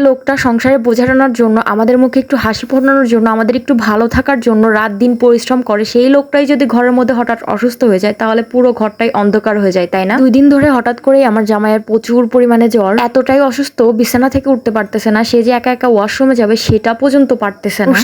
লোকটা সংসারে বোঝানোর জন্য, আমাদের মুখে একটু হাসি ফোটানোর জন্য, আমাদের একটু ভালো থাকার জন্য রাত দিন পরিশ্রম করে, সেই লোকটাই যদি ঘরের মধ্যে হঠাৎ অসুস্থ হয়ে যায়, তাহলে পুরো ঘরটাই অন্ধকার হয়ে যায়, তাই না? দুই দিন ধরে হঠাৎ করেই আমার জামাইয়ের প্রচুর পরিমাণে জ্বর। এতটাই অসুস্থ, বিছানা থেকে উঠতে পারতেছে না, সে যে একা একা ওয়াশরুমে যাবে, সেটা পর্যন্ত পারতেছে না।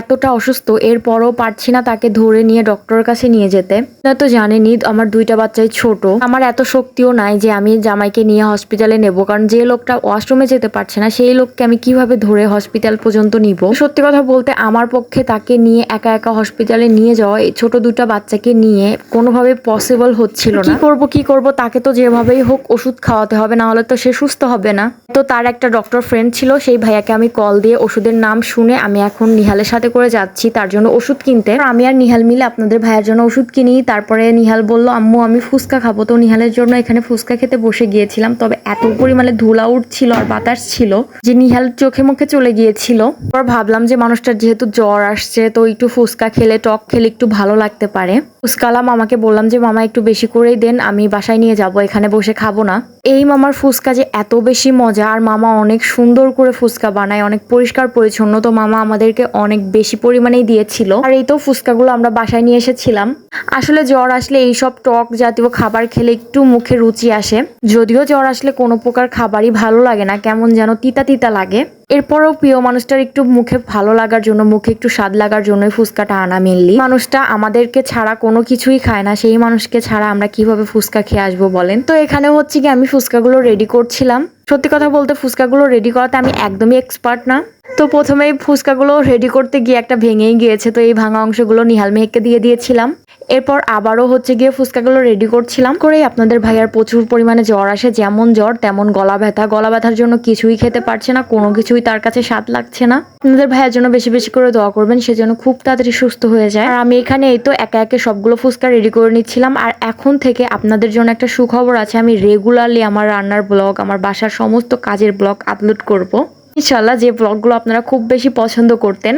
এতটা অসুস্থ, এরপরও পারছি না তাকে ধরে নিয়ে ডক্টরের কাছে নিয়ে যেতে। তো জানেনি আমার দুইটা বাচ্চাই ছোট। আমার এত শক্তিও নাই যে আমি জামাইকে নিয়ে হসপিটালে নেব, কারণ যে লোকটা ওয়াশরুমে যেতে পারছে না, সেই লোককে আমি কীভাবে ধরে হসপিটাল পর্যন্ত নিব? সত্যি কথা বলতে আমার পক্ষে তাকে নিয়ে একা একা হসপিটালে নিয়ে যাওয়া এই ছোট দুটা বাচ্চাকে নিয়ে কোনোভাবে পসিবল হচ্ছিল না কি করব কি করব? তাকে তো যেভাবেই হোক ওষুধ খাওয়াতে হবে না হলে তো সে সুস্থ হবে না। তো তার একটা ডক্টর ফ্রেন্ড ছিল সেই ভাইয়াকে আমি কল দিয়ে ওষুধের নাম শুনে আমি এখন নিহালের সাথে করে যাচ্ছি তার জন্য ওষুধ কিনতে। আমি আর নিহাল মিলে আপনাদের ভাইয়ের জন্য ওষুধ কিনি তারপরে নিহাল বলল আম্মু আমি ফুচকা খাব। তো নিহালের জন্য এখানে ফুচকা খেতে বসে গিয়েছিলাম তবে এত পরিমাণে ধুলা উঠছিল আর বাতাস ছিল। যে নিহাল চোখে মুখে চলে গিয়েছিল, তারপর ভাবলাম যে মানুষটার যেহেতু জ্বর আসছে, তো একটু ফুচকা খেলে, টক খেলে একটু ভালো লাগতে পারে। ফুচকালা মামাকে বললাম যে, মামা, একটু বেশি করেই দেন, আমি বাসায় নিয়ে যাব, এখানে বসে খাব না। এই মামার ফুচকা যে এত বেশি মজা, আর মামা অনেক সুন্দর করে ফুচকা বানায়, অনেক পরিষ্কার পরিচ্ছন্ন, তো মামা আমাদেরকে অনেক বেশি পরিমাণেই দিয়েছিল। আর এই তো ফুচকাগুলো আমরা বাসায় নিয়ে এসেছিলাম। আসলে জ্বর আসলে এইসব টক জাতীয় খাবার খেলে একটু মুখে রুচি আসে। যদিও জ্বর আসলে কোনো প্রকার খাবারই ভালো লাগে না, কেমন যেন তিতা তিতা লাগে। এরপরও প্রিয় মানুষটার একটু মুখে ভালো লাগার জন্য, মুখে একটু স্বাদ লাগার জন্যই ফুচকাটা আনা মেনলি মানুষটা আমাদেরকে ছাড়া কোনো কিছুই খায় না, সেই মানুষকে ছাড়া আমরা কীভাবে ফুচকা খেয়ে আসব বলেন? তো এখানে হচ্ছে কি, আমি ফুচকাগুলো রেডি করছিলাম। সত্যি কথা বলতে ফুচকাগুলো রেডি করাতে আমি একদমই এক্সপার্ট না। তো প্রথমেই ফুচকাগুলো রেডি করতে গিয়ে একটা ভেঙেই গিয়েছে, তো এই ভাঙা অংশগুলো নিহাল মেহেককে দিয়ে দিয়েছিলাম। এরপর আবারও হচ্ছে গিয়ে ফুচকাগুলো রেডি করছিলাম। করেই আপনাদের ভাইয়ার প্রচুর পরিমাণে জ্বর আসে, যেমন জ্বর, তেমন গলা ব্যথা। গলা ব্যথার জন্য কিছুই খেতে পারছে না, কোনো কিছুই তার কাছে স্বাদ লাগছে না। আপনাদের ভাইয়ের জন্য বেশি বেশি করে দোয়া করবেন সেজন্য খুব তাড়াতাড়ি সুস্থ হয়ে যায়। আর আমি এখানে এই তো একে একে সবগুলো ফুচকা রেডি করে নিচ্ছিলাম। আর এখন থেকে আপনাদের জন্য একটা সুখবর আছে, আমি রেগুলারলি আমার রান্নার ব্লগ, আমার বাসার সমস্ত কাজের ব্লগ আপলোড করব। ইনশাল্লাহ যে ব্লগগুলো আপনারা খুব বেশি পছন্দ করতেন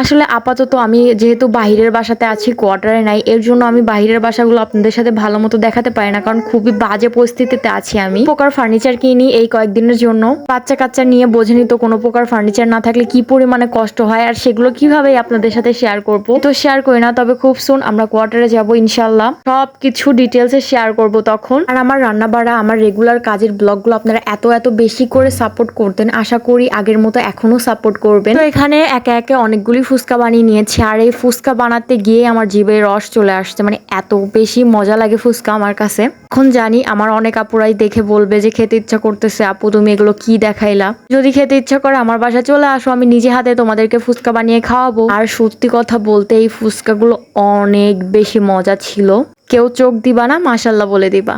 আসলে আপাতত আমি যেহেতু বাহিরের বাসাতে আছি কোয়ার্টারে নাই, এর জন্য আমি বাহিরের বাসাগুলো আপনাদের সাথে ভালো মতো দেখাতে পারি না, কারণ খুবই বাজে পরিস্থিতিতে আছি আমি। প্রকার ফার্নিচার কিনি এই কয়েকদিনের জন্য। বাচ্চা কাচ্চা নিয়ে বোঝেনি তো কোনো প্রকার ফার্নিচার না থাকলে কি পরিমাণে কষ্ট হয়, আর সেগুলো কীভাবে আপনাদের সাথে শেয়ার করব? তো শেয়ার করি না, তবে খুব সুন আমরা কোয়ার্টারে যাব ইনশাল্লাহ সব কিছু ডিটেলসে শেয়ার করব তখন। আর আমার রান্না বাড়া আমার রেগুলার কাজের ব্লগগুলো আপনারা এত এত বেশি করে সাপোর্ট করতেন, আশা করি আগের মতো এখনও সাপোর্ট করবেন। তো এখানে একে একে অনেকগুলি ফুচকা বানিয়ে নিয়েছি আর এই ফুচকা বানাতে গিয়ে আমার জিভে রস চলে আসছে। মানে এত বেশি মজা লাগে ফুচকা আমার কাছে। এখন জানি আমার অনেক আপুরাই দেখে বলবে যে খেতে ইচ্ছা করতেছে, আপু, তুমি এগুলো কি দেখাইলা? যদি খেতে ইচ্ছা করে আমার বাসায় চলে আসো, আমি নিজে হাতে তোমাদেরকে ফুচকা বানিয়ে খাওয়াবো। আর সত্যি কথা বলতে এই ফুচকাগুলো অনেক বেশি মজা ছিল। কেউ চোখ দিবা না মাসাল্লাহ বলে দিবা।